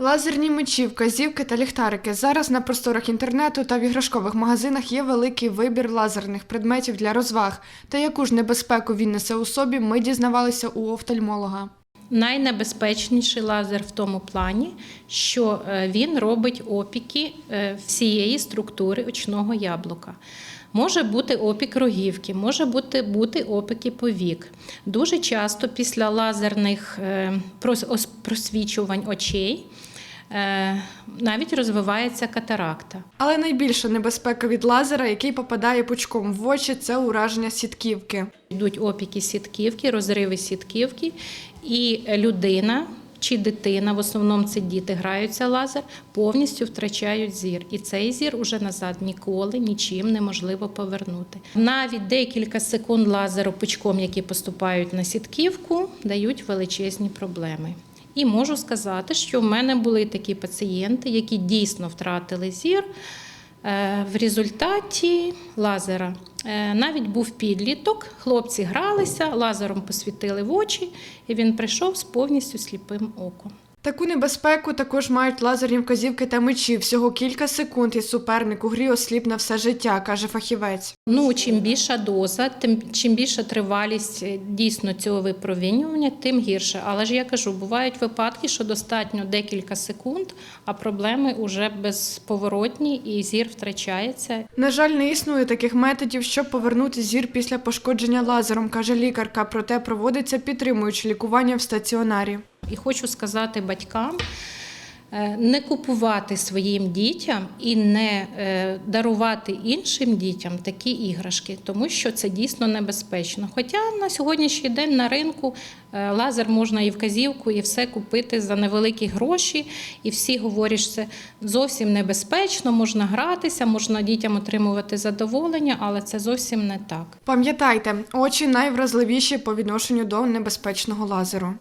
Лазерні мечі, вказівки та ліхтарики. Зараз на просторах інтернету та в іграшкових магазинах є великий вибір лазерних предметів для розваг. Та яку ж небезпеку він несе у собі, ми дізнавалися у офтальмолога. Найнебезпечніший лазер в тому плані, що е, він робить опіки е, всієї структури очного яблука. Може бути опік рогівки, може бути, бути опіки повік. Дуже часто після лазерних е, прос- ос- просвічувань очей навіть розвивається катаракта. Але найбільша небезпека від лазера, який попадає пучком в очі, це ураження сітківки. Йдуть опіки сітківки, розриви сітківки, і людина чи дитина, в основному це діти граються лазер, повністю втрачають зір. І цей зір уже назад ніколи нічим неможливо повернути. Навіть декілька секунд лазеру пучком, які поступають на сітківку, дають величезні проблеми. І можу сказати, що в мене були такі пацієнти, які дійсно втратили зір. Е, В результаті лазера Е, навіть був підліток, хлопці гралися, лазером посвітили в очі, і він прийшов з повністю сліпим оком. Таку небезпеку також мають лазерні вказівки та мечі. Всього кілька секунд і суперник у грі осліп на все життя, каже фахівець. Ну, чим більша доза, тим чим більша тривалість е, дійсно цього випромінювання, тим гірше. Але ж я кажу, бувають випадки, що достатньо декілька секунд, а проблеми вже безповоротні і зір втрачається. На жаль, не існує таких методів, щоб повернути зір після пошкодження лазером, каже лікарка. Проте проводиться підтримуючи лікування в стаціонарі. І хочу сказати батькам. е, Не купувати своїм дітям і не е, дарувати іншим дітям такі іграшки, тому що це дійсно небезпечно. Хоча на сьогоднішній день на ринку е, лазер можна і вказівку, і все купити за невеликі гроші, і всі говорять, що це зовсім небезпечно, можна гратися, можна дітям отримувати задоволення, але це зовсім не так. Пам'ятайте, очі найвразливіші по відношенню до небезпечного лазеру.